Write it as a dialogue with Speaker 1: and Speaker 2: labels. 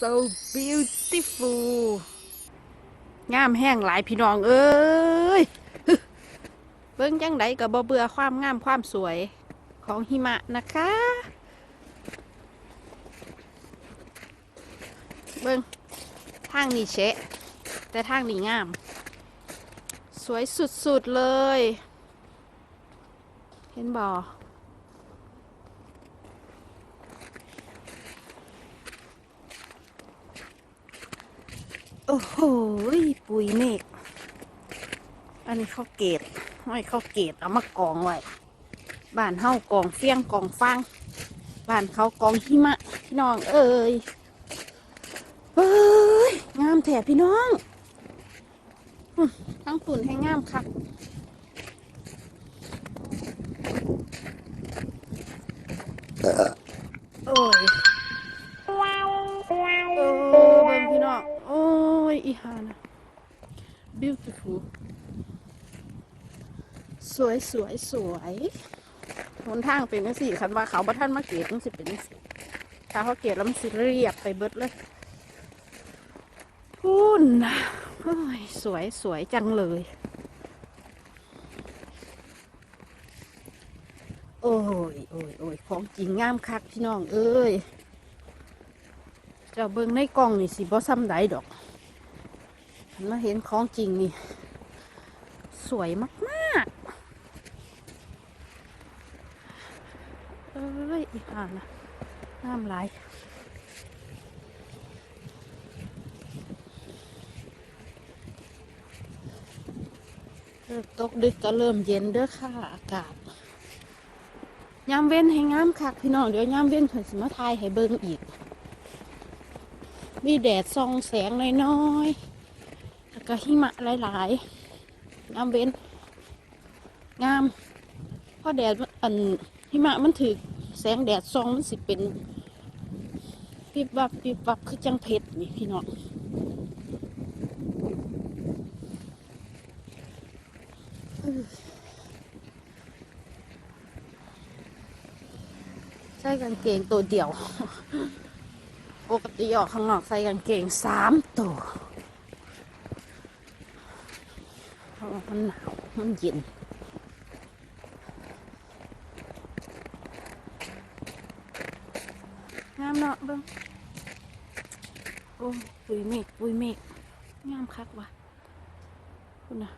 Speaker 1: so beautiful งามแห้งหลายพี่น้องเอ้ย เบิ่งจังไดก็บ่เบื่อความงามความสวยของหิมะนะคะ เบิ่งทางนี้เชะ แต่ทางนี้งาม สวยสุดๆเลย เห็นบ่ โอ้โหปุ๋ยเมฆอันนี้ข้าวเกตห้อยข้าวเกตเอามากองไว้บ้านเฮากองเฟียงกองฟางบ้านเขากองหิมะพี่น้อง เอ้ยเอ้ยงามแถบพี่น้องทั้งฝุ่นให้งามค่ะโอ้ย ยอีหานะ beautiful สวยสวยสวยหนทางเป็นจังสี่คันว่าเขาบัท่านมาเกตมันสิเป็นจังสี่ถ้าเขาเกตแล้วมันสิเรียบไปเบิดเลยพูนนะสวยสวยจังเลย โอ้ยโอ้ยโอ้ยของจริงงามคักพี่น้องเอ้ยจะเบิ่งในกล้องนี่สิบ่ซ้ำใดดอก มาเห็นของจริงนี่ สวยมากๆ เอ้ยอีห่านะน้ำลายเริ่มตกดึกก็เริ่มเย็นเด้อค่ะ อากาศยามเว้นให้งามคักพี่น้องเดี๋ยวยามเว้นเพิ่นสิมาทายให้เบิ่งอีก มีแดดส่องแสงน้อยๆ ก็หิมะหลายๆงามเว้น งามเพราะแดดมันอันหิมะมันถือแสงแดดส่องมันสิเป็นปิบวับปิบวับคือจังเพชรนี่พี่น้องใส่กางเกงตัวเดียว ปกติออกข้างนอกใส่กางเกงสามตัว เพราะว่ามันหนาวมันเย็นงามเนาะเบิ้งโอ้ปุยเมฆปุยเมฆงามคักว่ะคุณนะ